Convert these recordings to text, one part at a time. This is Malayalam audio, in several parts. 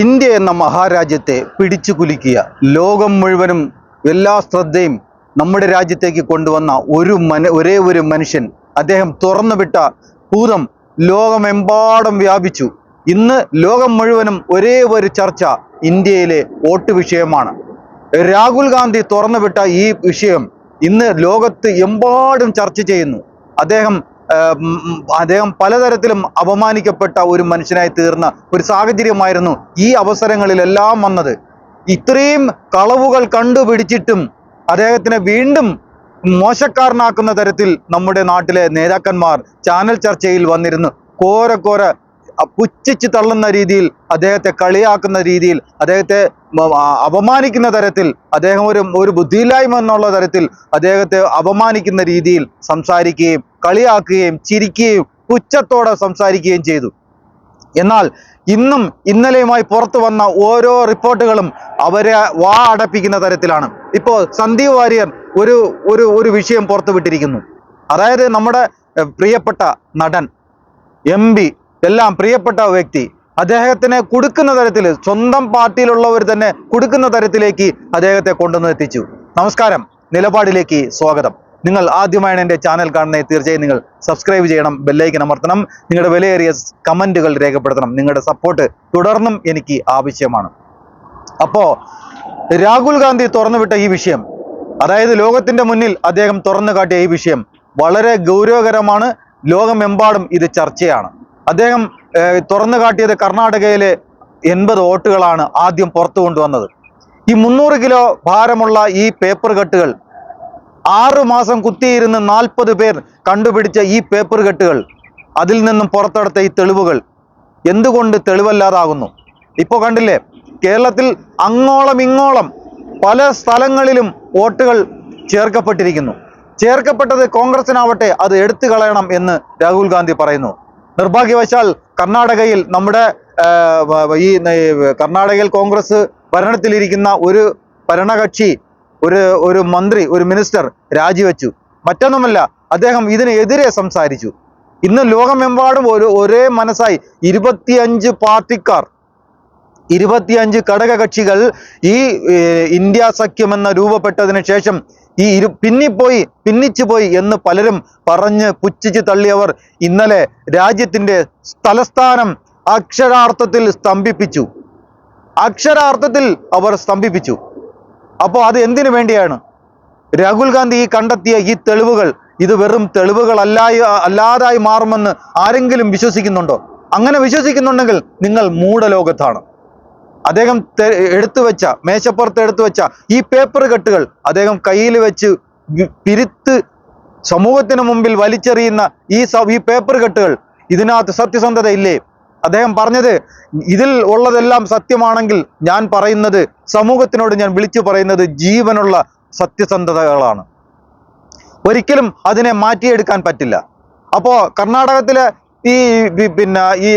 ഇന്ത്യ എന്ന മഹാരാജ്യത്തെ പിടിച്ചു കുലുക്കിയ ലോകം മുഴുവനും എല്ലാ ശ്രദ്ധയും നമ്മുടെ രാജ്യത്തേക്ക് കൊണ്ടുവന്ന ഒരു മന ഒരേ ഒരു മനുഷ്യൻ അദ്ദേഹം തുറന്നുവിട്ട ഭൂതം ലോകമെമ്പാടും വ്യാപിച്ചു. ഇന്ന് ലോകം മുഴുവനും ഒരേ ഒരു ചർച്ച ഇന്ത്യയിലെ വോട്ട് വിഷയമാണ്. രാഹുൽ ഗാന്ധി തുറന്നുവിട്ട ഈ വിഷയം ഇന്ന് ലോകത്ത് എമ്പാടും ചർച്ച ചെയ്യുന്നു. അദ്ദേഹം അദ്ദേഹം പലതരത്തിലും അപമാനിക്കപ്പെട്ട ഒരു മനുഷ്യനായി തീർന്ന ഒരു സാഹചര്യമായിരുന്നു ഈ അവസരങ്ങളിലെല്ലാം വന്നത്. ഇത്രയും കളവുകൾ കണ്ടുപിടിച്ചിട്ടും അദ്ദേഹത്തിനെ വീണ്ടും മോശക്കാരനാക്കുന്ന തരത്തിൽ നമ്മുടെ നാട്ടിലെ നേതാക്കന്മാർ ചാനൽ ചർച്ചയിൽ വന്നിരുന്നു. കോര കോര അ- പുച്ഛിച്ച് തള്ളുന്ന രീതിയിൽ അദ്ദേഹത്തെ കളിയാക്കുന്ന രീതിയിൽ അദ്ദേഹത്തെ അപമാനിക്കുന്ന തരത്തിൽ അദ്ദേഹം ഒരു ഒരു ബുദ്ധിയില്ലായ്മ എന്നുള്ള തരത്തിൽ അദ്ദേഹത്തെ അപമാനിക്കുന്ന രീതിയിൽ സംസാരിക്കുകയും കളിയാക്കുകയും ചിരിക്കുകയും പുച്ഛത്തോടെ സംസാരിക്കുകയും ചെയ്തു. എന്നാൽ ഇന്നും ഇന്നലെയുമായി പുറത്തു വന്ന ഓരോ റിപ്പോർട്ടുകളും അവരെ വാ അടപ്പിക്കുന്ന തരത്തിലാണ്. ഇപ്പോൾ സന്ദീപ് വാര്യർ ഒരു ഒരു ഒരു വിഷയം പുറത്തുവിട്ടിരിക്കുന്നു. അതായത് നമ്മുടെ പ്രിയപ്പെട്ട നടൻ എം എല്ലാം പ്രിയപ്പെട്ട വ്യക്തി അദ്ദേഹത്തിനെ കൊടുക്കുന്ന തരത്തിൽ സ്വന്തം പാർട്ടിയിലുള്ളവർ തന്നെ കൊടുക്കുന്ന തരത്തിലേക്ക് അദ്ദേഹത്തെ കൊണ്ടുവന്ന് എത്തിച്ചു. നമസ്കാരം. നിലപാടിലേക്ക് സ്വാഗതം. നിങ്ങൾ ആദ്യമായാണ് എന്റെ ചാനൽ കാണുന്നത്. തീർച്ചയായും നിങ്ങൾ സബ്സ്ക്രൈബ് ചെയ്യണം ബെല്ലൈക്കൻ അമർത്തണം. നിങ്ങളുടെ വിലയേറിയ കമന്റുകൾ രേഖപ്പെടുത്തണം. നിങ്ങളുടെ സപ്പോർട്ട് തുടർന്നും എനിക്ക് ആവശ്യമാണ്. അപ്പോൾ രാഹുൽ ഗാന്ധി തുറന്നുവിട്ട ഈ വിഷയം അതായത് ലോകത്തിന്റെ മുന്നിൽ അദ്ദേഹം തുറന്നു കാട്ടിയ ഈ വിഷയം വളരെ ഗൗരവകരമാണ്. ലോകമെമ്പാടും ഇത് ചർച്ചയാണ്. അദ്ദേഹം തുറന്നു കാട്ടിയത് കർണാടകയിലെ എൺപത് വോട്ടുകളാണ് ആദ്യം പുറത്തു കൊണ്ടുവന്നത്. ഈ മുന്നൂറ് കിലോ ഭാരമുള്ള ഈ പേപ്പർ കെട്ടുകൾ ആറു മാസം കുത്തിയിരുന്ന് നാൽപ്പത് പേർ കണ്ടുപിടിച്ച ഈ പേപ്പർ കെട്ടുകൾ അതിൽ നിന്നും പുറത്തെടുത്ത ഈ തെളിവുകൾ എന്തുകൊണ്ട് തെളിവല്ലാതാകുന്നു? ഇപ്പോൾ കണ്ടില്ലേ കേരളത്തിൽ അങ്ങോളം ഇങ്ങോളം പല സ്ഥലങ്ങളിലും വോട്ടുകൾ ചേർക്കപ്പെട്ടിരിക്കുന്നു. ചേർക്കപ്പെട്ടത് കോൺഗ്രസിനാവട്ടെ അത് എടുത്തു കളയണം എന്ന് രാഹുൽ ഗാന്ധി പറയുന്നു. നിർഭാഗ്യവശാൽ കർണാടകയിൽ നമ്മുടെ ഈ കർണാടകയിൽ കോൺഗ്രസ് ഭരണത്തിലിരിക്കുന്ന ഒരു ഭരണകക്ഷി ഒരു ഒരു മന്ത്രി ഒരു മിനിസ്റ്റർ രാജിവെച്ചു. മറ്റൊന്നുമല്ല അദ്ദേഹം ഇതിനെതിരെ സംസാരിച്ചു. ഇന്ന് ലോകമെമ്പാടും ഒരു ഒരേ മനസ്സായി ഇരുപത്തിയഞ്ച് പാർട്ടിക്കാർ ഇരുപത്തിയഞ്ച് ഘടകകക്ഷികൾ ഈ ഇന്ത്യ സഖ്യം എന്ന രൂപപ്പെട്ടതിന് ശേഷം ഈ ഇരു പിന്നിപ്പോയി പിന്നിച്ചുപോയി എന്ന് പലരും പറഞ്ഞ് പുച്ഛിച്ച് തള്ളിയവർ ഇന്നലെ രാജ്യത്തിന്റെ തലസ്ഥാനം അക്ഷരാർത്ഥത്തിൽ സ്തംഭിപ്പിച്ചു. അക്ഷരാർത്ഥത്തിൽ അവർ സ്തംഭിപ്പിച്ചു. അപ്പോൾ അത് എന്തിനു വേണ്ടിയാണ്? രാഹുൽ ഗാന്ധി ഈ കണ്ടെത്തിയ ഈ തെളിവുകൾ ഇത് വെറും തെളിവുകളല്ല അല്ലാതായി മാറുമെന്ന് ആരെങ്കിലും വിശ്വസിക്കുന്നുണ്ടോ? അങ്ങനെ വിശ്വസിക്കുന്നുണ്ടെങ്കിൽ നിങ്ങൾ മൂഢലോകത്താണ്. അദ്ദേഹം എടുത്തു വെച്ച മേശപ്പുറത്ത് എടുത്തു വെച്ച ഈ പേപ്പർ കെട്ടുകൾ അദ്ദേഹം കയ്യിൽ വെച്ച് പിരിത്ത് സമൂഹത്തിന് മുമ്പിൽ വലിച്ചെറിയുന്ന ഈ ഈ പേപ്പർ കെട്ടുകൾ ഇതിനകത്ത് സത്യസന്ധത ഇല്ലേ അദ്ദേഹം പറഞ്ഞത് ഇതിൽ ഉള്ളതെല്ലാം സത്യമാണെങ്കിൽ ഞാൻ പറയുന്നത് സമൂഹത്തിനോട് ഞാൻ വിളിച്ചു പറയുന്നത് ജീവനുള്ള സത്യസന്ധതകളാണ്. ഒരിക്കലും അതിനെ മാറ്റിയെടുക്കാൻ പറ്റില്ല. അപ്പോൾ കർണാടകത്തിലെ ഈ പിന്നെ ഈ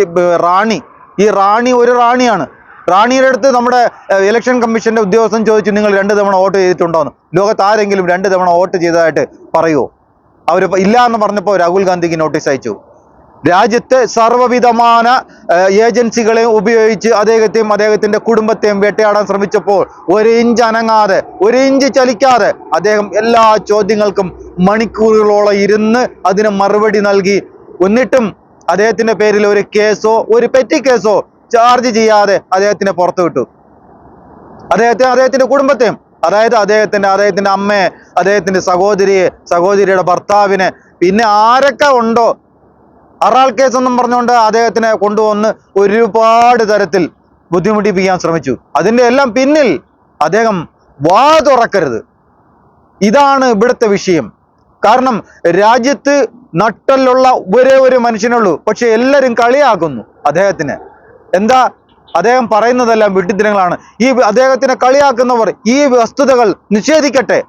റാണി ഈ റാണി ഒരു റാണിയാണ്. റാണിയുടെ അടുത്ത് നമ്മുടെ ഇലക്ഷൻ കമ്മീഷന്റെ ഉദ്യോഗസ്ഥൻ ചോദിച്ചു നിങ്ങൾ രണ്ട് തവണ വോട്ട് ചെയ്തിട്ടുണ്ടോന്ന് ലോകത്ത് ആരെങ്കിലും രണ്ട് തവണ വോട്ട് ചെയ്തതായിട്ട് പറയുമോ അവർ ഇല്ല എന്ന് പറഞ്ഞപ്പോൾ രാഹുൽ ഗാന്ധിക്ക് നോട്ടീസ് അയച്ചു. രാജ്യത്തെ സർവവിധമാന ഏജൻസികളെ ഉപയോഗിച്ച് അദ്ദേഹത്തെയും അദ്ദേഹത്തിന്റെ കുടുംബത്തെയും വേട്ടയാടാൻ ശ്രമിച്ചപ്പോൾ ഒരു ഇഞ്ച് അനങ്ങാതെ ഒരു ഇഞ്ച് ചലിക്കാതെ അദ്ദേഹം എല്ലാ ചോദ്യങ്ങൾക്കും മണിക്കൂറുകളോളം ഇരുന്ന് അതിന് മറുപടി നൽകി. എന്നിട്ടും അദ്ദേഹത്തിന്റെ പേരിൽ ഒരു കേസോ ഒരു പെറ്റി കേസോ ചാർജ് ചെയ്യാതെ അദ്ദേഹത്തിനെ പുറത്തു വിട്ടു. അദ്ദേഹത്തെ അദ്ദേഹത്തിന്റെ കുടുംബത്തെയും അതായത് അദ്ദേഹത്തിന്റെ അദ്ദേഹത്തിന്റെ അമ്മയെ അദ്ദേഹത്തിന്റെ സഹോദരിയെ സഹോദരിയുടെ ഭർത്താവിനെ പിന്നെ ആരൊക്കെ ഉണ്ടോ? അറാൾ കേസ് എന്നും പറഞ്ഞുകൊണ്ട് അദ്ദേഹത്തിനെ കൊണ്ടുവന്ന് ഒരുപാട് തരത്തിൽ ബുദ്ധിമുട്ടിപ്പിക്കാൻ ശ്രമിച്ചു. അതിന്റെ എല്ലാം പിന്നിൽ അദ്ദേഹം വാ തുറക്കരുത്. ഇതാണ് ഇവിടുത്തെ വിഷയം. കാരണം രാജ്യത്ത് നട്ടലുള്ള ഒരേ ഒരു മനുഷ്യനുള്ളൂ. പക്ഷെ എല്ലാവരും കളിയാക്കുന്നു അദ്ദേഹത്തിന്. എന്താ അദ്ദേഹം പറയുന്നതെല്ലാം വിട്ടിത്തരങ്ങളാണ് ഈ അദ്ദേഹത്തിനെ കളിയാക്കുന്നവർ ഈ വസ്തുതകൾ നിഷേധിക്കട്ടെ.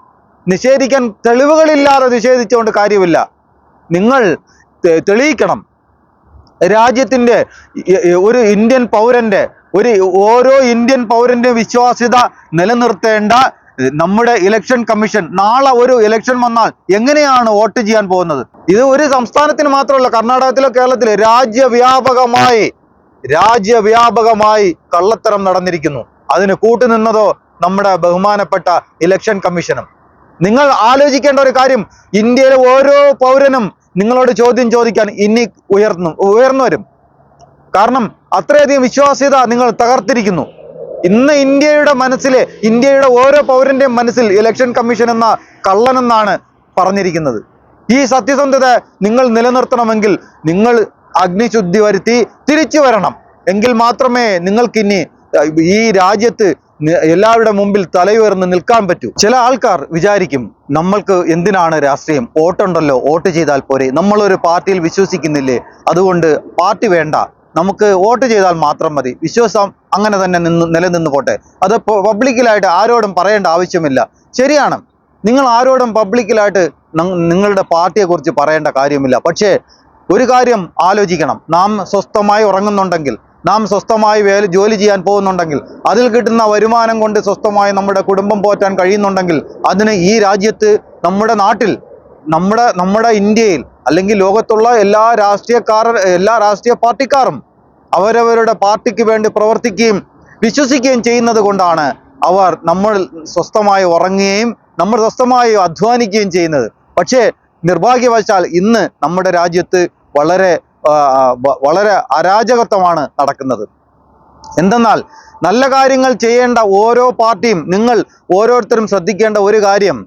നിഷേധിക്കാൻ തെളിവുകളില്ലാതെ നിഷേധിച്ചുകൊണ്ട് കാര്യമില്ല. നിങ്ങൾ തെളിയിക്കണം. ഇ- ഒരു ഇന്ത്യൻ പൗരന്റെ ഒരു ഓരോ ഇന്ത്യൻ പൗരന്റെ വിശ്വാസ്യത നിലനിർത്തേണ്ട നമ്മുടെ ഇലക്ഷൻ കമ്മീഷൻ. നാളെ ഒരു ഇലക്ഷൻ വന്നാൽ എങ്ങനെയാണ് വോട്ട് ചെയ്യാൻ പോകുന്നത്? ഇത് ഒരു സംസ്ഥാനത്തിന് മാത്രമല്ല കർണാടകത്തിലോ കേരളത്തിലോ രാജ്യവ്യാപകമായി രാജ്യവ്യാപകമായി കള്ളത്തരം നടന്നിരിക്കുന്നു. അതിന് കൂട്ടുനിന്നതോ നമ്മുടെ ബഹുമാനപ്പെട്ട ഇലക്ഷൻ കമ്മീഷനും നിങ്ങൾ ആലോചിക്കേണ്ട ഒരു കാര്യം ഇന്ത്യയിലെ ഓരോ പൗരനും നിങ്ങളോട് ചോദ്യം ചോദിക്കാൻ ഇനി ഉയർന്നു ഉയർന്നു വരും. കാരണം അത്രയധികം വിശ്വാസ്യത നിങ്ങൾ തകർത്തിരിക്കുന്നു. ഇന്ന് ഇന്ത്യയുടെ മനസ്സിലെ ഇന്ത്യയുടെ ഓരോ പൗരന്റെയും മനസ്സിൽ ഇലക്ഷൻ കമ്മീഷൻ എന്ന കള്ളനെന്നാണ് പറഞ്ഞിരിക്കുന്നത്. ഈ സത്യസന്ധത നിങ്ങൾ നിലനിർത്തണമെങ്കിൽ നിങ്ങൾ അഗ്നിശുദ്ധി വരുത്തി തിരിച്ചു വരണം. എങ്കിൽ മാത്രമേ നിങ്ങൾക്കിനി ഈ രാജ്യത്ത് എല്ലാവരുടെ മുമ്പിൽ തലയുയർന്ന് നിൽക്കാൻ പറ്റൂ. ചില ആൾക്കാർ വിചാരിക്കും നമ്മൾക്ക് എന്തിനാണ് രാഷ്ട്രീയം? വോട്ടുണ്ടല്ലോ വോട്ട് ചെയ്താൽ പോരെ. നമ്മളൊരു പാർട്ടിയിൽ വിശ്വസിക്കുന്നില്ലേ? അതുകൊണ്ട് പാർട്ടി വേണ്ട. നമുക്ക് വോട്ട് ചെയ്താൽ മാത്രം മതി. വിശ്വാസം അങ്ങനെ തന്നെ നിന്ന് നിലനിന്ന് പോട്ടെ അത് പബ്ലിക്കിലായിട്ട് ആരോടും പറയേണ്ട ആവശ്യമില്ല. ശരിയാണ്. നിങ്ങൾ ആരോടും പബ്ലിക്കിലായിട്ട് നിങ്ങളുടെ പാർട്ടിയെക്കുറിച്ച് പറയേണ്ട കാര്യമില്ല. പക്ഷേ ഒരു കാര്യം ആലോചിക്കണം. നാം സ്വസ്ഥമായി ഉറങ്ങുന്നുണ്ടെങ്കിൽ നാം സ്വസ്ഥമായി വേല ജോലി ചെയ്യാൻ പോകുന്നുണ്ടെങ്കിൽ അതിൽ കിട്ടുന്ന വരുമാനം കൊണ്ട് സ്വസ്ഥമായി നമ്മുടെ കുടുംബം പോറ്റാൻ കഴിയുന്നുണ്ടെങ്കിൽ അതിന് ഈ രാജ്യത്ത് നമ്മുടെ നാട്ടിൽ നമ്മുടെ നമ്മുടെ ഇന്ത്യയിൽ അല്ലെങ്കിൽ ലോകത്തുള്ള എല്ലാ രാഷ്ട്രീയക്കാർ എല്ലാ രാഷ്ട്രീയ പാർട്ടിക്കാരും അവരവരുടെ പാർട്ടിക്ക് വേണ്ടി പ്രവർത്തിക്കുകയും വിശ്വസിക്കുകയും ചെയ്യുന്നത് കൊണ്ടാണ് അവർ നമ്മൾ സ്വസ്ഥമായി ഉറങ്ങുകയും നമ്മൾ സ്വസ്ഥമായി അധ്വാനിക്കുകയും ചെയ്യുന്നത്. പക്ഷേ നിർഭാഗ്യവശാൽ ഇന്ന് നമ്മുടെ രാജ്യത്ത് വളരെ വളരെ അരാജകത്വമാണ് നടക്കുന്നത്. എന്തെന്നാൽ നല്ല കാര്യങ്ങൾ ചെയ്യേണ്ട ഓരോ പാർട്ടിയും നിങ്ങൾ ഓരോരുത്തരും ശ്രദ്ധിക്കേണ്ട ഒരു കാര്യം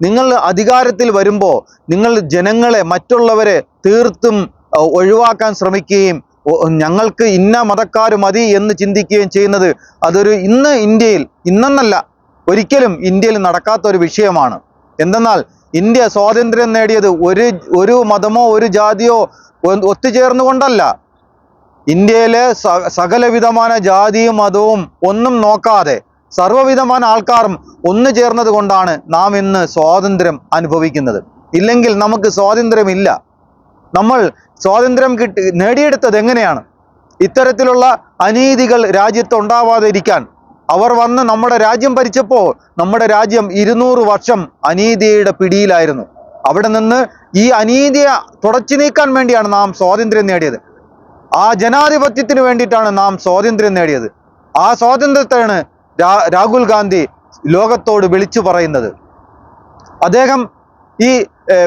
നിങ്ങൾ അധികാരത്തിൽ വരുമ്പോൾ നിങ്ങൾ ജനങ്ങളെ മറ്റുള്ളവരെ തീർത്തും ഒഴിവാക്കാൻ ശ്രമിക്കുകയും ഞങ്ങൾക്ക് ഇന്ന മതക്കാർ മതി എന്ന് ചിന്തിക്കുകയും ചെയ്യുന്നത് അതൊരു ഇന്ന് ഇന്ത്യയിൽ ഇന്നെന്നല്ല ഒരിക്കലും ഇന്ത്യയിൽ നടക്കാത്ത ഒരു വിഷയമാണ്. എന്തെന്നാൽ ഇന്ത്യ സ്വാതന്ത്ര്യം നേടിയത് ഒരു ഒരു മതമോ ഒരു ജാതിയോ ഒത്തുചേർന്നുകൊണ്ടല്ല. ഇന്ത്യയിലെ സകലവിധമായ ജാതിയും മതവും ഒന്നും നോക്കാതെ സർവവിധമായ ആൾക്കാരും ഒന്നു ചേർന്നത് കൊണ്ടാണ് നാം ഇന്ന് സ്വാതന്ത്ര്യം അനുഭവിക്കുന്നത്. ഇല്ലെങ്കിൽ നമുക്ക് സ്വാതന്ത്ര്യമില്ല. നമ്മൾ സ്വാതന്ത്ര്യം കിട്ടി നേടിയെടുത്തത് എങ്ങനെയാണ്? ഇത്തരത്തിലുള്ള അനീതികൾ രാജ്യത്ത് ഉണ്ടാവാതിരിക്കാൻ അവർ വന്ന് നമ്മുടെ രാജ്യം ഭരിച്ചപ്പോൾ നമ്മുടെ രാജ്യം ഇരുന്നൂറ് വർഷം അനീതിയുടെ പിടിയിലായിരുന്നു. അവിടെ നിന്ന് ഈ അനീതിയെ തുടച്ചു നീക്കാൻ വേണ്ടിയാണ് നാം സ്വാതന്ത്ര്യം നേടിയത്. ആ ജനാധിപത്യത്തിന് വേണ്ടിയിട്ടാണ് നാം സ്വാതന്ത്ര്യം നേടിയത്. ആ സ്വാതന്ത്ര്യത്തെയാണ് രാഹുൽ ഗാന്ധി ലോകത്തോട് വിളിച്ചു പറയുന്നത്. അദ്ദേഹം ഈ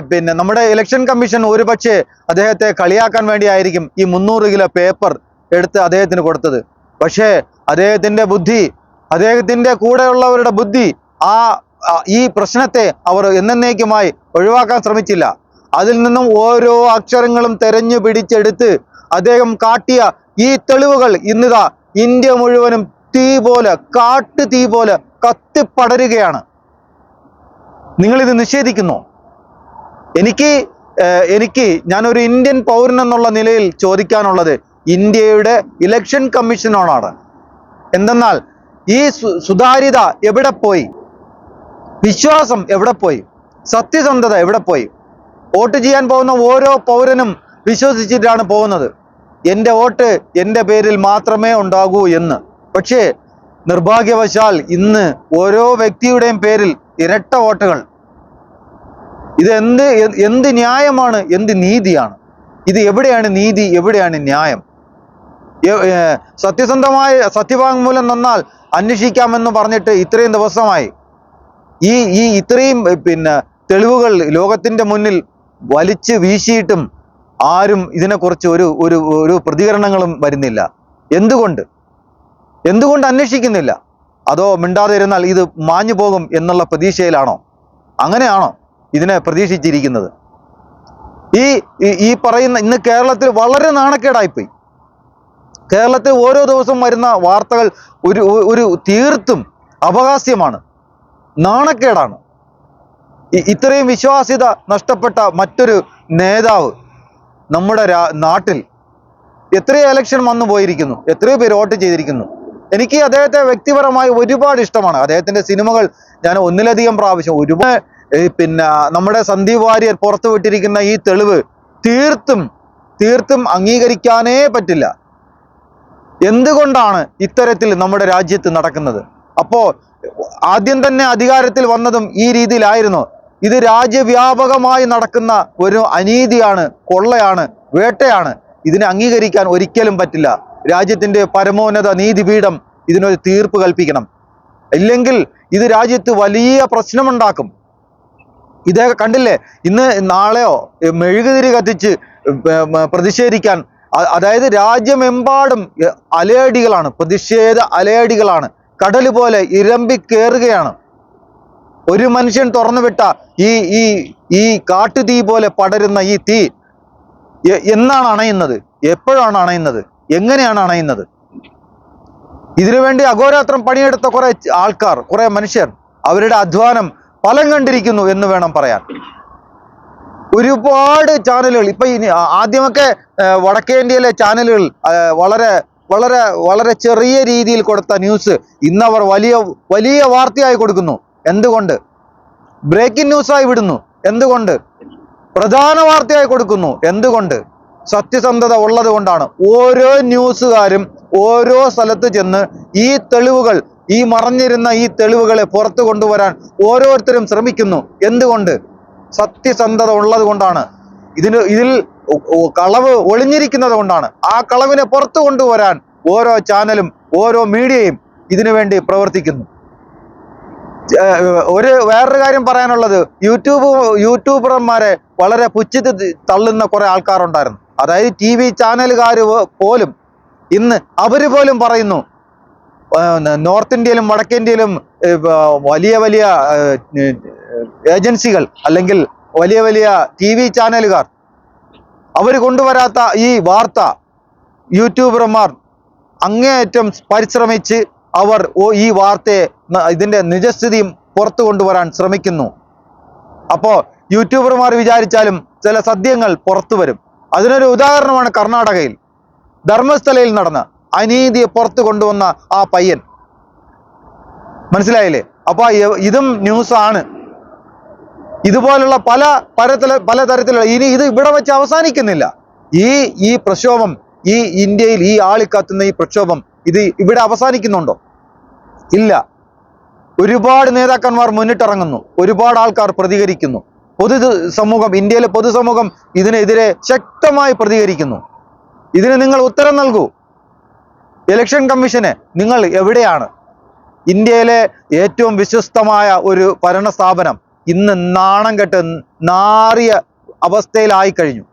പിന്നെ നമ്മുടെ ഇലക്ഷൻ കമ്മീഷൻ ഒരുപക്ഷെ അദ്ദേഹത്തെ കളിയാക്കാൻ വേണ്ടിയായിരിക്കും ഈ മുന്നൂറ് കിലോ പേപ്പർ എടുത്ത് അദ്ദേഹത്തിന് കൊടുത്തത്. പക്ഷേ അദ്ദേഹത്തിന്റെ ബുദ്ധി അദ്ദേഹത്തിന്റെ കൂടെയുള്ളവരുടെ ബുദ്ധി ആ, ഈ പ്രശ്നത്തെ അവർ എന്നേക്കുമായി ഒഴിവാക്കാൻ ശ്രമിച്ചില്ല. അതിൽ നിന്നും ഓരോ അക്ഷരങ്ങളും തെരഞ്ഞു പിടിച്ചെടുത്ത് അദ്ദേഹം കാട്ടിയ ഈ തെളിവുകൾ ഇന്നിതാ ഇന്ത്യ മുഴുവനും തീ പോലെ കാട്ടു തീ പോലെ കത്തിപ്പടരുകയാണ്. നിങ്ങളിത് നിഷേധിക്കുന്നു? എനിക്ക് എനിക്ക് ഞാനൊരു ഇന്ത്യൻ പൗരൻ എന്നുള്ള നിലയിൽ ചോദിക്കാനുള്ളത് ഇന്ത്യയുടെ ഇലക്ഷൻ കമ്മീഷനോടാണ് എന്തെന്നാൽ ഈ സുതാര്യത എവിടെ പോയി? വിശ്വാസം എവിടെ പോയി? സത്യസന്ധത എവിടെ പോയി? വോട്ട് ചെയ്യാൻ പോകുന്ന ഓരോ പൗരനും വിശ്വസിച്ചിട്ടാണ് പോകുന്നത്. എന്റെ വോട്ട് എന്റെ പേരിൽ മാത്രമേ ഉണ്ടാകൂ എന്ന്. പക്ഷേ നിർഭാഗ്യവശാൽ ഇന്ന് ഓരോ വ്യക്തിയുടെയും പേരിൽ ഇരട്ട വോട്ടുകൾ. ഇത് എന്ത് എന്ത് ന്യായമാണ് എന്ത് നീതിയാണ്? ഇത് എവിടെയാണ് നീതി എവിടെയാണ് ന്യായം? സത്യസന്ധമായ സത്യവാങ്മൂലം നന്നാൽ അന്വേഷിക്കാമെന്ന് പറഞ്ഞിട്ട് ഇത്രയും ദിവസമായി ഈ ഈ ഇത്രയും പിന്നെ തെളിവുകൾ ലോകത്തിന്റെ മുന്നിൽ വലിച്ച് വീശിയിട്ടും ആരും ഇതിനെക്കുറിച്ച് ഒരു ഒരു ഒരു പ്രതികരണങ്ങളും വരുന്നില്ല. എന്തുകൊണ്ട്? എന്തുകൊണ്ട് അന്വേഷിക്കുന്നില്ല? അതോ മിണ്ടാതെ ഇരുന്നാൽ ഇത് മാഞ്ഞു പോകും എന്നുള്ള പ്രതീക്ഷയിലാണോ? അങ്ങനെയാണോ ഇതിനെ പ്രതീക്ഷിച്ചിരിക്കുന്നത്? ഈ ഈ- പറയുന്ന ഇന്ന് കേരളത്തിൽ വളരെ നാണക്കേടായിപ്പോയി. കേരളത്തിൽ ഓരോ ദിവസം വരുന്ന വാർത്തകൾ ഒരു- ഒരു തീർത്തും അപഹാസ്യമാണ്. നാണക്കേടാണ്. ഇത്രയും വിശ്വാസ്യത നഷ്ടപ്പെട്ട മറ്റൊരു നേതാവ് നമ്മുടെ നാട്ടിൽ എത്രയോ ഇലക്ഷൻ വന്നു പോയിരിക്കുന്നു. എത്രയോ പേര് വോട്ട് ചെയ്തിരിക്കുന്നു. എനിക്ക് അദ്ദേഹത്തെ വ്യക്തിപരമായി ഒരുപാട് ഇഷ്ടമാണ്. അദ്ദേഹത്തിന്റെ സിനിമകൾ ഞാൻ ഒന്നിലധികം പ്രാവശ്യം ഒരുപാട് പിന്നെ നമ്മുടെ സന്ദീപ് വാര്യർ പുറത്തുവിട്ടിരിക്കുന്ന ഈ തെളിവ് തീർത്തും തീർത്തും അംഗീകരിക്കാനേ പറ്റില്ല. എന്തുകൊണ്ടാണ് ഇത്തരത്തിൽ നമ്മുടെ രാജ്യത്ത് നടക്കുന്നത്? അപ്പോ ആദ്യം തന്നെ അധികാരത്തിൽ വന്നതും ഈ രീതിയിലായിരുന്നു. ഇത് രാജ്യവ്യാപകമായി നടക്കുന്ന ഒരു അനീതിയാണ് കൊള്ളയാണ് വേട്ടയാണ്. ഇതിനെ അംഗീകരിക്കാൻ ഒരിക്കലും പറ്റില്ല. രാജ്യത്തിന്റെ പരമോന്നത നീതിപീഠം ഇതിനൊരു തീർപ്പ് കൽപ്പിക്കണം. ഇല്ലെങ്കിൽ ഇത് രാജ്യത്ത് വലിയ പ്രശ്നമുണ്ടാക്കും. ഇതേ കണ്ടില്ലേ? ഇന്ന് നാളെയോ മെഴുകുതിരി കത്തിച്ച് പ്രതിഷേധിക്കാൻ അതായത് രാജ്യമെമ്പാടും അലേടികളാണ് പ്രതിഷേധ അലയടികളാണ്. കടൽ പോലെ ഇരമ്പി കയറുകയാണ് ഒരു മനുഷ്യൻ തുറന്നുവിട്ട ഈ ഈ ഈ കാട്ടുതീ പോലെ പടരുന്ന ഈ തീ എന്നാണ് അണയുന്നത്? എപ്പോഴാണ് അണയുന്നത്? എങ്ങനെയാണ് അണയുന്നത്? ഇതിനുവേണ്ടി അഘോരാത്രം പണിയെടുത്ത കുറെ ആൾക്കാർ കുറെ മനുഷ്യർ അവരുടെ അധ്വാനം ഫലം കണ്ടിരിക്കുന്നു എന്ന് വേണം പറയാൻ. ഒരുപാട് ചാനലുകൾ ഇപ്പൊ ഇനി ആദ്യമൊക്കെ വടക്കേ ഇന്ത്യയിലെ ചാനലുകൾ വളരെ വളരെ വളരെ ചെറിയ രീതിയിൽ കൊടുത്ത ന്യൂസ് ഇന്നവർ വലിയ വലിയ വാർത്തയായി കൊടുക്കുന്നു. എന്തുകൊണ്ട്? ബ്രേക്കിംഗ് ന്യൂസായി വിടുന്നു. എന്തുകൊണ്ട്? പ്രധാന വാർത്തയായി കൊടുക്കുന്നു. എന്തുകൊണ്ട്? സത്യസന്ധത ഉള്ളത് കൊണ്ടാണ്. ഓരോ ന്യൂസുകാരും ഓരോ സ്ഥലത്ത് ചെന്ന് ഈ തെളിവുകൾ ഈ മറഞ്ഞിരുന്ന ഈ തെളിവുകളെ പുറത്തു കൊണ്ടുവരാൻ ഓരോരുത്തരും ശ്രമിക്കുന്നു. എന്തുകൊണ്ട്? സത്യസന്ധത ഉള്ളത് കൊണ്ടാണ്. ഇതിന് ഇതിൽ കളവ് ഒളിഞ്ഞിരിക്കുന്നത് കൊണ്ടാണ്. ആ കളവിനെ പുറത്തു കൊണ്ടുവരാൻ ഓരോ ചാനലും ഓരോ മീഡിയയും ഇതിനുവേണ്ടി പ്രവർത്തിക്കുന്നു. ഒരു വേറൊരു കാര്യം പറയാനുള്ളത് യൂട്യൂബ് യൂട്യൂബർമാരെ വളരെ പുച്ഛിച്ച് തള്ളുന്ന കുറെ ആൾക്കാരുണ്ടായിരുന്നു. അതായത് ടി വി ചാനലുകാർ പോലും ഇന്ന് അവർ പോലും പറയുന്നു നോർത്ത് ഇന്ത്യയിലും വടക്കേന്ത്യയിലും വലിയ വലിയ ഏജൻസികൾ അല്ലെങ്കിൽ വലിയ വലിയ ടി വി ചാനലുകാർ അവർ കൊണ്ടുവരാത്ത ഈ വാർത്ത യൂട്യൂബർമാർ അങ്ങേയറ്റം പരിശ്രമിച്ച് അവർ ഈ വാർത്തയെ ഇതിന്റെ നിജസ്ഥിതിയും നിജസ്ഥിതി പുറത്തു കൊണ്ടുവരാൻ ശ്രമിക്കുന്നു. അപ്പോൾ യൂട്യൂബർമാർ വിചാരിച്ചാലും ചില സത്യങ്ങൾ പുറത്തു വരും. അതിനൊരു ഉദാഹരണമാണ് കർണാടകയിൽ. ധർമ്മസ്ഥലയിൽ നടന്ന അനീതിയെ പുറത്തു കൊണ്ടുവന്ന ആ പയ്യൻ. മനസ്സിലായില്ലേ? അപ്പോൾ ഇതും ന്യൂസാണ്. ഇതുപോലുള്ള പല പരത്തില പലതരത്തിലുള്ള ഇനി ഇത് ഇവിടെ വെച്ച് അവസാനിക്കുന്നില്ല. ഈ ഈ പ്രക്ഷോഭം ഈ ഇന്ത്യയിൽ ഈ ആളി കത്തുന്ന ഈ പ്രക്ഷോഭം ഇത് ഇവിടെ അവസാനിക്കുന്നുണ്ടോ? ഇല്ല. ഒരുപാട് നേതാക്കന്മാർ മുന്നിട്ടിറങ്ങുന്നു. ഒരുപാട് ആൾക്കാർ പ്രതികരിക്കുന്നു. പൊതു സമൂഹം ഇന്ത്യയിലെ പൊതുസമൂഹം ഇതിനെതിരെ ശക്തമായി പ്രതികരിക്കുന്നു. ഇതിന് നിങ്ങൾ ഉത്തരം നൽകൂ. ഇലക്ഷൻ കമ്മീഷന് നിങ്ങൾ എവിടെയാണ്? ഇന്ത്യയിലെ ഏറ്റവും വിശ്വസ്തമായ ഒരു ഭരണ സ്ഥാപനം ഇന്ന് നാണം കെട്ട് നാറിയ അവസ്ഥയിലായി കഴിഞ്ഞു.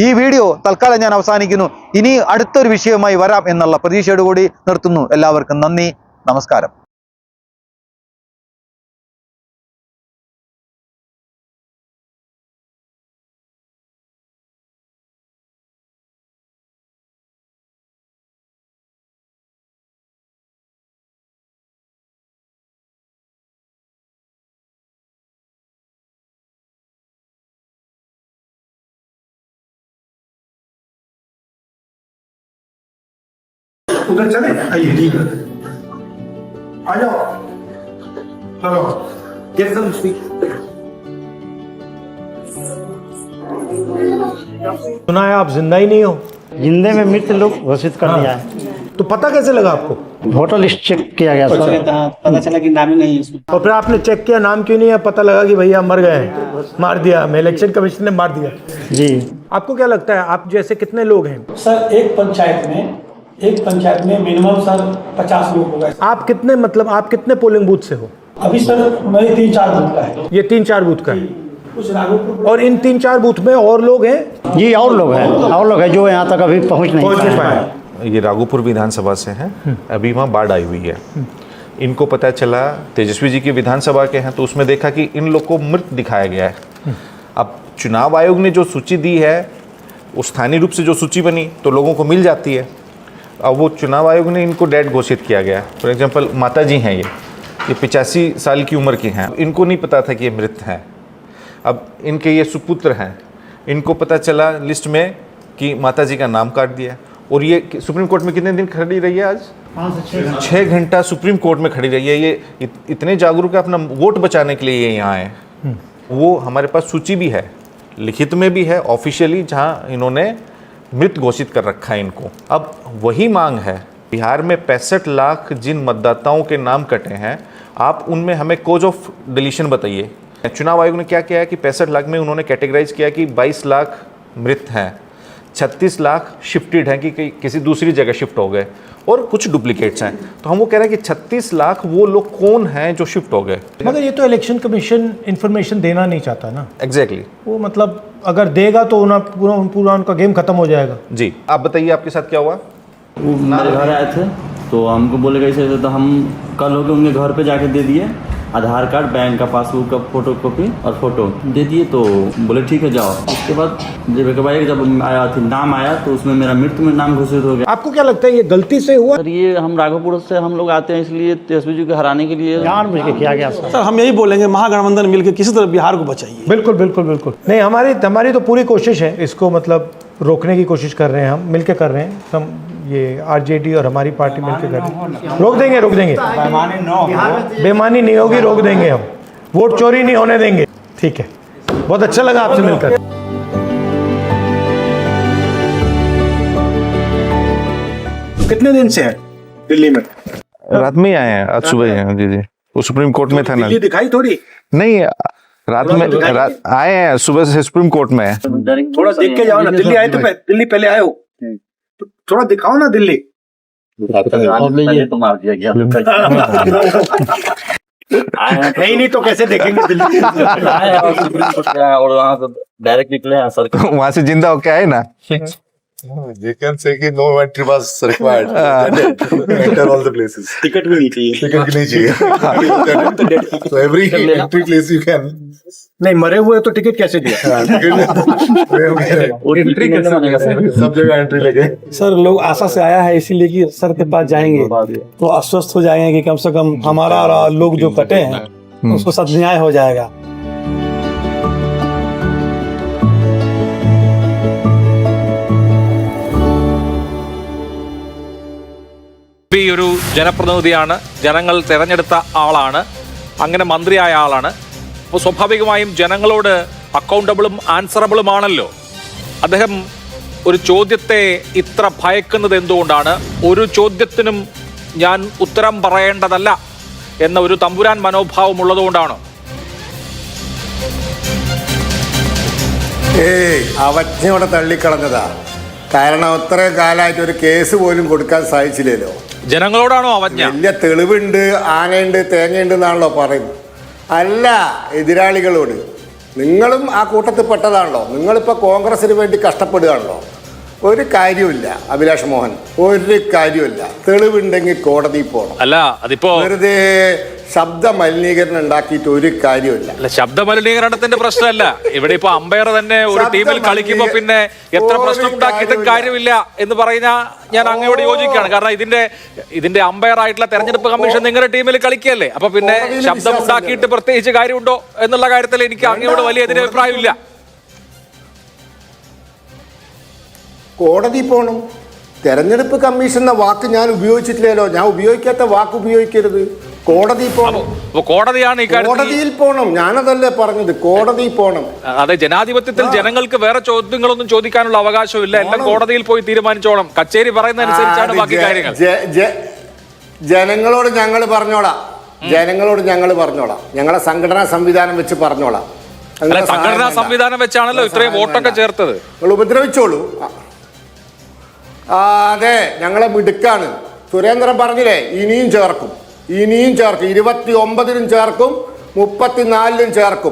ഈ വീഡിയോ തൽക്കാലം ഞാൻ അവസാനിക്കുന്നു. ഇനി അടുത്തൊരു വിഷയവുമായി വരാം എന്നുള്ള പ്രതീക്ഷയോടുകൂടി നിർത്തുന്നു. എല്ലാവർക്കും നന്ദി. നമസ്കാരം. उधर चले आइए ठीक है। आ जाओ। चलो get them speak सुना है आप ज़िंदा ही नहीं हो? जिंदे में मृत लोग घोषित कर दिया है। तो पता कैसे लगा आपको? लिस्ट चेक किया गया सर पता चला कि नाम ही नहीं है और फिर आपने चेक किया नाम क्यों नहीं है? पता लगा कि भैया मर गए हैं। मार दिया हमें। इलेक्शन कमीशन ने मार दिया। जी। आपको क्या लगता है? आप जैसे कितने लोग हैं? सर एक पंचायत में एक पंचायत में मिनिमम सर पचास लोग हो गए आप कितने मतलब आप कितने पोलिंग बूथ से हो? अभी सर मेरे तीन चार बूथ का है। ये तीन चार बूथ का है। और इन तीन चार बूथ में और लोग हैं? जी और लोग हैं। और लोग हैं जो यहाँ तक अभी पहुँच नहीं पहुँच पाए। पाए। ये राघोपुर विधानसभा से हैं। अभी वहाँ बाढ़ आई हुई है। इनको पता चला तेजस्वी जी की विधानसभा के हैं तो उसमें देखा कि इन लोग को मृत दिखाया गया है। अब चुनाव आयोग ने जो सूची दी है वो स्थानीय रूप से जो सूची बनी तो लोगों को मिल जाती है। अब वो चुनाव आयोग ने इनको डेड घोषित किया गया फॉर एग्ज़ाम्पल माता जी हैं ये। ये पिचासी साल की उम्र की हैं। इनको नहीं पता था कि ये मृत हैं। अब इनके ये सुपुत्र हैं। इनको पता चला लिस्ट में कि माता जी का नाम काट दिया और ये सुप्रीम कोर्ट में कितने दिन खड़ी रही है आज? छः घंटा। सुप्रीम कोर्ट में खड़ी रही है। ये इत- इतने जागरूक है अपना वोट बचाने के लिए ये यहाँ आए वो हमारे पास सूची भी है लिखित में भी है ऑफिशियली जहाँ इन्होंने मृत घोषित कर रखा है इनको। अब वही मांग है। बिहार में पैंसठ लाख जिन मतदाताओं के नाम कटे हैं, आप उनमें हमें कोज ऑफ़ डिलीशन बताइए। चुनाव आयोग ने क्या किया है कि पैंसठ लाख में उन्होंने कैटेगराइज किया कि 22 लाख मृत हैं 36 लाख शिफ्टेड हैं कि कि किसी दूसरी जगह शिफ्ट हो गए। और कुछ डुप्लीकेट्स हैं। तो हम वो कह रहे हैं कि 36 लाख वो लोग कौन हैं जो शिफ्ट हो गए? मगर ये तो इलेक्शन कमीशन इन्फॉर्मेशन देना नहीं चाहता ना। Exactly exactly. वो मतलब अगर देगा तो उन्हें पूरा पूरा उनका गेम खत्म हो जाएगा। जी। आप बताइए आपके साथ क्या हुआ? वो मेरे घर आए थे तो हमको बोले कैसे तो हम कल होके उनके घर पे जाके दे दिए। आधार कार्ड बैंक का पासबुक का फ़ोटो कॉपी और फ़ोटो दे दिए तो बोले ठीक है जाओ। उसके बाद जब एक भाई जब आया थी नाम आया तो उसमें मेरा मृत्यु में नाम घोषित हो गया। आपको क्या लगता है ये गलती से हुआ? सर ये हम राघोपुर से हम लोग आते हैं इसलिए तेजस्वी जी को हराने के लिए जानबूझ के किया गया सर। सर हम यही बोलेंगे महागठबंधन मिलकर किसी तरह बिहार को बचाइए। बिल्कुल बिल्कुल बिल्कुल। नहीं हमारी हमारी तो पूरी कोशिश है इसको मतलब रोकने की कोशिश कर रहे हैं हम मिलके कर रहे हैं। हम ये आरजेडी और हमारी पार्टी मिलकर कर रही रोक देंगे रोक देंगे। बेमानी नहीं होगी रोक देंगे हम। वोट चोरी नहीं होने देंगे। ठीक है। बहुत अच्छा लगा आपसे मिलकर। कितने दिन से है? दिल्ली में। रात में ही आए हैं आज सुबह हैं जी जी। वो सुप्रीम कोर्ट में था ना। दिखाई थोड़ी? नहीं रात में रात आए हैं सुबह से सुप्रीम कोर्ट में थोड़ा देख के जाओ ना दिल्ली आए तो दिल्ली पहले आए हो। तो थोड़ा दिखाओ ना दिल्ली। तो मार दिया गया आए हैं नहीं नहीं तो कैसे देखेंगे दिल्ली? और वहाँ से डायरेक्ट निकले हैं सर। वहाँ से ज़िंदा होके आए ना? They can say कि no entry was required. Enter all the places. Ticket भी नहीं चाहिए। Ticket की नहीं चाहिए. so every entry place you can. नहीं मरे हुए तो टिकट कैसे दिया वो एंट्री कैसे बनेगा सर सब जगह एंट्री लगे सर लोग आशा से आया है इसीलिए कि सर के पास जाएंगे तो आश्वस्त हो जाएंगे कि कम से कम हमारा और लोग जो कटे हैं उसको साथ न्याय हो जाएगा പി ഒരു ജനപ്രതിനിധിയാണ് ജനങ്ങൾ തിരഞ്ഞെടുത്ത ആളാണ് അങ്ങനെ മന്ത്രിയായ ആളാണ് അപ്പോൾ സ്വാഭാവികമായും ജനങ്ങളോട് അക്കൗണ്ടബിളും ആൻസറബിളുമാണല്ലോ അദ്ദേഹം ഒരു ചോദ്യത്തെ ഇത്ര ഭയക്കുന്നത് എന്തുകൊണ്ടാണ്? ഒരു ചോദ്യത്തിനും ഞാൻ ഉത്തരം പറയേണ്ടതല്ല എന്ന ഒരു തമ്പുരാൻ മനോഭാവം ഉള്ളതുകൊണ്ടാണോ ഏയ് അവജ്ഞയോടെ തള്ളിക്കളഞ്ഞതാ. കാരണം അത്ര കാലമായിട്ട് ഒരു കേസ് പോലും കൊടുക്കാൻ സാധിച്ചില്ലല്ലോ. ജനങ്ങളോടാണോ അവജ്ഞ? വലിയ തെളിവുണ്ട് ആനയുണ്ട് തേങ്ങയുണ്ട് എന്നാണല്ലോ പറയുന്നത്. അല്ല എതിരാളികളോട്. നിങ്ങളും ആ കൂട്ടത്തിൽ പെട്ടതാണല്ലോ. നിങ്ങളിപ്പോൾ കോൺഗ്രസിന് വേണ്ടി കഷ്ടപ്പെടുകയാണല്ലോ. ഒരു കാര്യമില്ല അഭിലാഷ് മോഹൻ. ഒരു കാര്യമില്ല തെളിവുണ്ടെങ്കിൽ കോടതിയിൽ പോകണം അല്ല അതിപ്പോ വെറുതെ ശബ്ദ മലിനീകരണം ഉണ്ടാക്കിയിട്ട് ഒരു കാര്യമില്ല അല്ല ശബ്ദ മലിനീകരണത്തിന്റെ പ്രശ്നമല്ല. ഇവിടെ ഇപ്പൊ അമ്പയർ തന്നെ ഒരു ടീമിൽ കളിക്കുമ്പോ പിന്നെ എത്ര പ്രശ്നം ഉണ്ടാക്കിയിട്ടും കാര്യമില്ല. എന്ന് പറയുന്ന ഞാൻ അങ്ങയോട് യോജിക്കുകയാണ്. കാരണം ഇതിന്റെ ഇതിന്റെ അമ്പയർ ആയിട്ടുള്ള തെരഞ്ഞെടുപ്പ് കമ്മീഷൻ നിങ്ങളുടെ ടീമിൽ കളിക്കുകയല്ലേ? അപ്പൊ പിന്നെ ശബ്ദം ഉണ്ടാക്കിയിട്ട് പ്രത്യേകിച്ച് കാര്യമുണ്ടോ എന്നുള്ള കാര്യത്തിൽ എനിക്ക് അങ്ങയോട് വലിയ എതിരെ അഭിപ്രായമില്ല കോടതി പോണം. തെരഞ്ഞെടുപ്പ് കമ്മീഷൻ എന്ന വാക്ക് ഞാൻ ഉപയോഗിച്ചിട്ടില്ലല്ലോ. ഞാൻ ഉപയോഗിക്കാത്ത വാക്ക് ഉപയോഗിക്കരുത്. കോടതി പോകണം അപ്പൊ കോടതിയാണ് ഇക്കാര്യത്തിൽ കോടതിയിൽ പോകണം ഞാനതല്ലേ പറഞ്ഞത്? കോടതിയിൽ പോകണം അതെ ജനാധിപത്യത്തിൽ ജനങ്ങൾക്ക് വേറെ ചോദ്യങ്ങളൊന്നും ചോദിക്കാനുള്ള അവകാശം ഇല്ല എല്ലാം കോടതിയിൽ പോയി തീരുമാനിച്ചോണം. കച്ചേരി പറയുന്നതനുസരിച്ചാണ് ബാക്കി കാര്യങ്ങൾ. ജനങ്ങളോട് ഞങ്ങൾ പറഞ്ഞോളാം. ജനങ്ങളോട് ഞങ്ങൾ പറഞ്ഞോളാം. ഞങ്ങളെ സംഘടനാ സംവിധാനം വെച്ച് പറഞ്ഞോളാം. സംഘടനാ സംവിധാനം വെച്ചാണല്ലോ ഇത്രയും വോട്ടൊക്കെ. ചേർത്തത്. നിങ്ങൾ ഉപദ്രവിച്ചോളൂ. അതെ ഞങ്ങളെ മിടുക്കാണ്. സുരേന്ദ്രൻ പറഞ്ഞില്ലേ ഇനിയും ചേർക്കും. ഇനിയും ചേർക്കും. ഇരുപത്തി ഒമ്പതിനും ചേർക്കും മുപ്പത്തിനാലിനും ചേർക്കും.